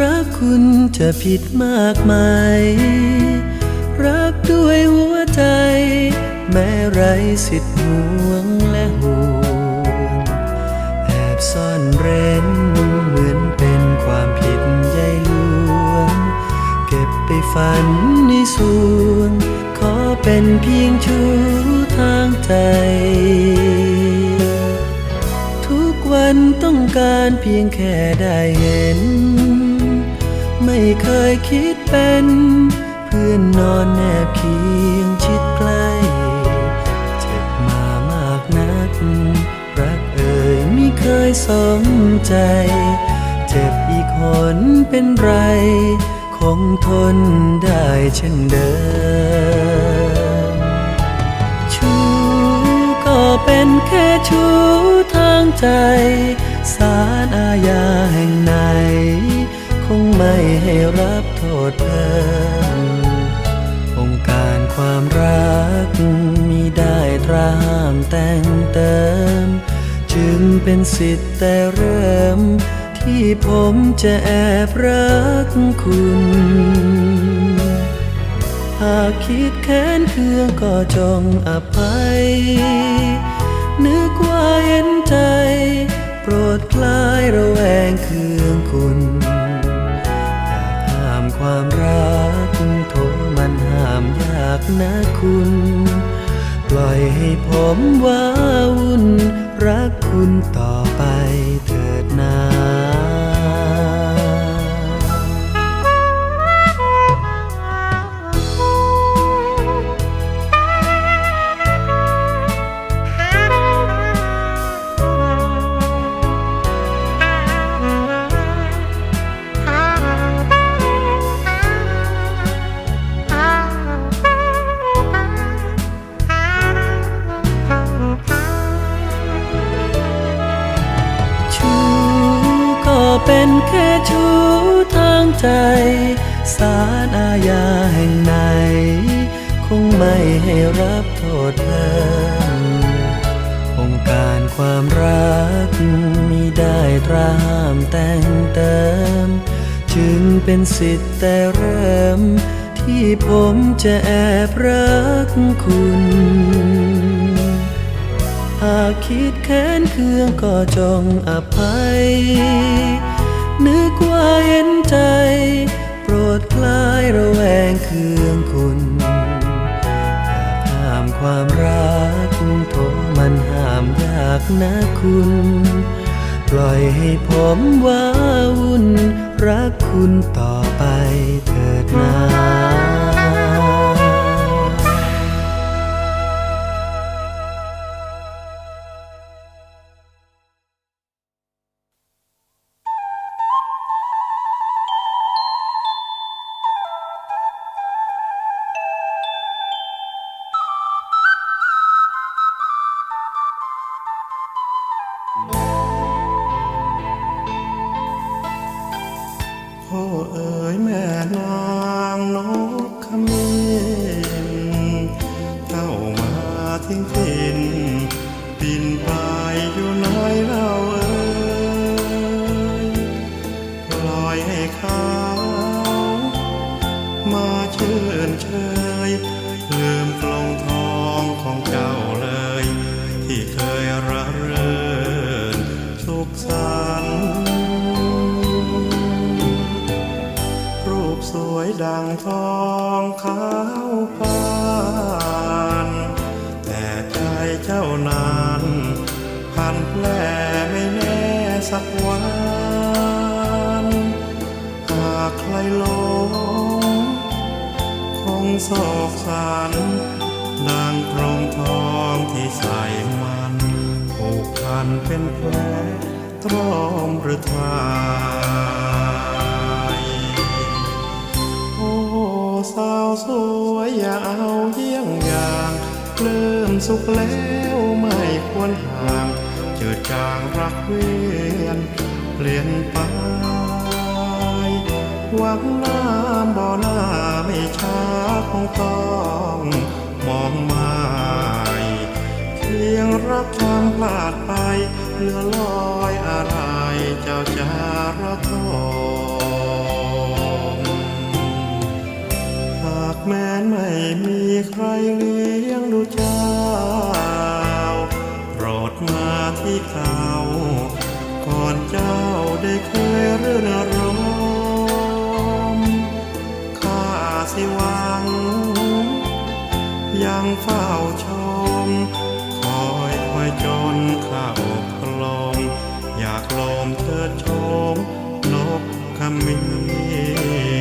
รักคุณจะผิดมากไหมรักด้วยหัวใจ แม้ไรสิทธิ์ห่วงและห่วงแอบซ่อนเร้นเหมือนเป็นความผิดใหญ่ลวง เก็บไปฝันในสวงขอเป็นเพียงชูทางใจทุกวันต้องการเพียงแค่ได้เห็น ไม่เคยคิดเป็น เพื่อนนอนแนบเคียงชิดใกล้เจ็บมามากนัก รักเอ่ยไม่เคยสมใจ เจ็บอีกหนเป็นไร คงทนได้เช่นเดิม ชูก็เป็นแค่ชูทางใจ สารอาญาแห่งไหน งไม่ให้รับโทษเพิ่มองค์การความรักมีได้ตราห้ามแต่งเติม จึงเป็นสิทธิ์แต่เริ่ม ที่ผมจะแอบรักคุณ หากคิดแค้นเคืองก็จงอภัย นึกว่าเห็นใจ โปรดคลายระแวงเคืองคุณ ความรักโทมันห้ามยากนะคุณ ปล่อยให้ผมว้าวุ่น รักคุณต่อไปเถิดนา ใจ สารอาญาแห่งไหน คงไม่ให้รับโทษเพิ่มองค์การความรักมีได้ตราห้ามแต่งเติม จึงเป็นสิทธิ์แต่เริ่ม ที่ผมจะแอบรักคุณหากคิดแค้นเคืองก็จงอภัย นึกว่าเห็นใจ โปรดคลายระแวงเคืองคุณอยากห้ามความรักโทมันห้ามยากนะคุณ ปล่อยให้ผมว้าวุ่น รักคุณต่อไปเถิดนาาวปาน แต่ใจเจ้านั้นพันแปรไม่แน่สักวันหากใครหลงคงโศกสันดังกรมทองที่ใส่มันผูกพันเป็นแผลตรอมหรือทา เอาเยี่ยงอย่างเริ่มสุขแล้วไม่ควรห่าง เจิดจางรักเวียนเปลี่ยนไปหวังน้ำบ่อหน้าไม่ช้าคงต้องมองไมาเพียงรักความพลาดไปเหลือลอยอะไรเจ้าจะระทม มีใครเลี้ยงดูเจ้า โปรดมาที่เขาก่อนเจ้าได้เคยเรื่องรมข้าสิวัง ยังเฝ้าชม คอยคอยจนข้าอกพลมอยากลอมเธอชมลนกขมิ้น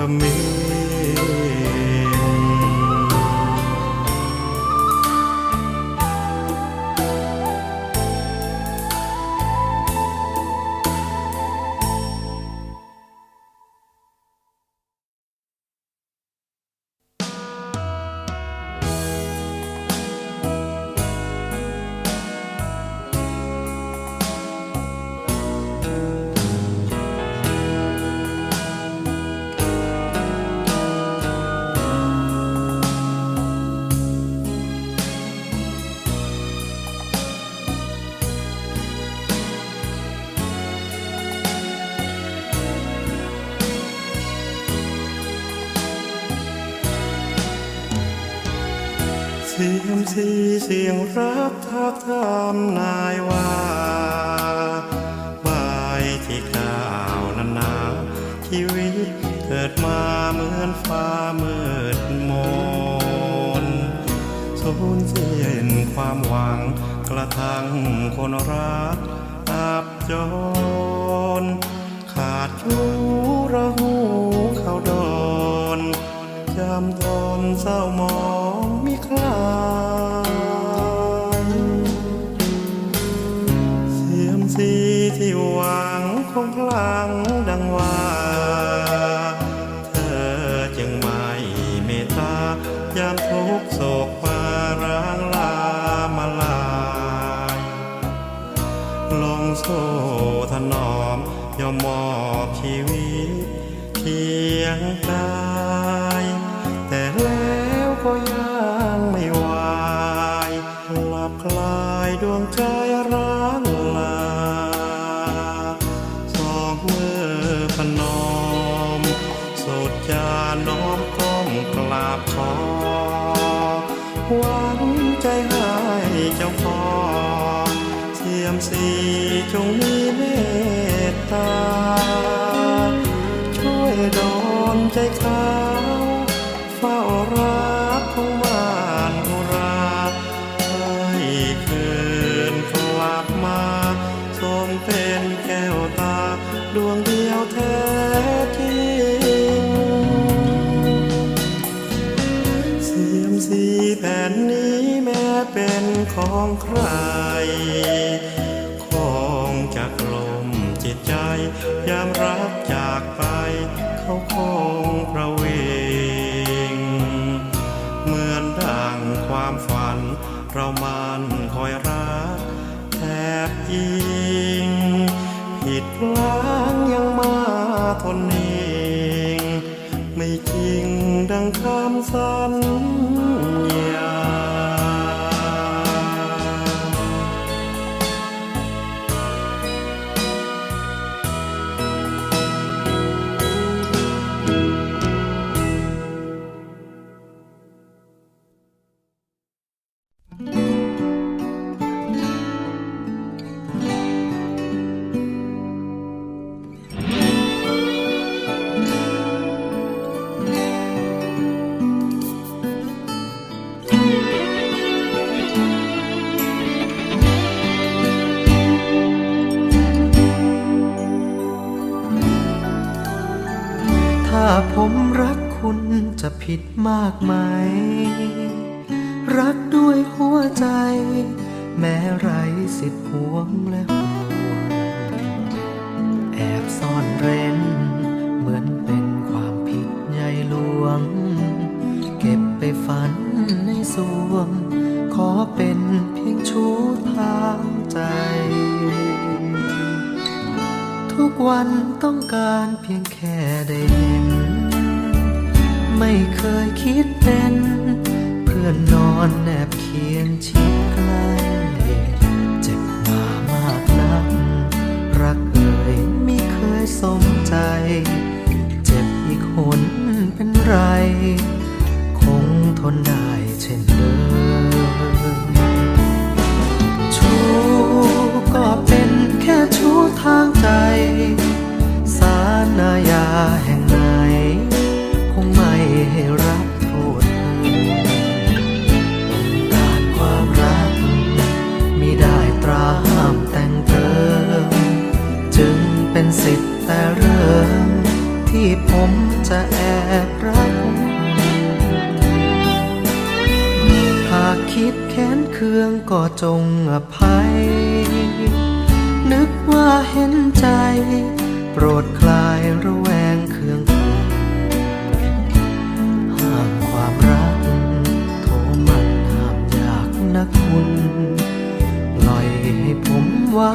ขมิ้น สีเสียงรักทักทามนายว่าใบที่ก้าวนานาชีวิตเกิดมาเหมือนฟ้ามืดมนสูญเสียนความหวังกระทั่งคนรักอับจน ขาดชูระหูเขาโดนจำทนเศร้ามองมิคลา หวังคงพลังดังว่า เธอจึงไม่เมตตายามทุกโศกปาร้างลามาลายลงโซ่ถนอมยอมมอบชีวิตเพียงกายแต่แล้วก็ยังไม่ไหวหลับคลายดวงใจ จากไปเขาคงประวิงเหมือนดังความฝัน เรามันคอยรักแทบยิงผิดพลังยังมาทนเอง ไม่จริงดังคำสา ผิดมากไหม รักด้วยหัวใจ แม้ไรสิทธิ์หวงและห่วงแอบซ่อนเร้น เหมือนเป็นความผิดใหญ่หลวง เก็บไปฝันในสวง ขอเป็นเพียงชูทางใจ ทุกวันต้องการเพียงแค่ได้ ไม่เคยคิดเป็น เพื่อนนอนแนบเคียงชิดใกล้เจ็บมามากนัก รักเอ่ยไม่เคยสมใจ เจ็บอีกหนเป็นไร คงทนได้ สิทธิ์แต่เริ่มที่ผมจะแอบรัก หากคิดแค้นเคืองก็จงอภัย นึกว่าเห็นใจ โปรดคลายระแวงเคืองห้ามความรัก โทมันห้ามอยากนะคุณ ปล่อยให้ผมว้า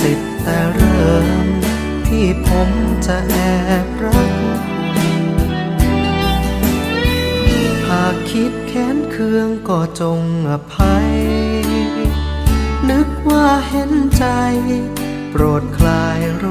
สิทธิ์แต่เริ่ม ที่ผมจะแอบรัก หากคิดแค้นเคืองก็จงอภัย นึกว่าเห็นใจ โปรดคลายร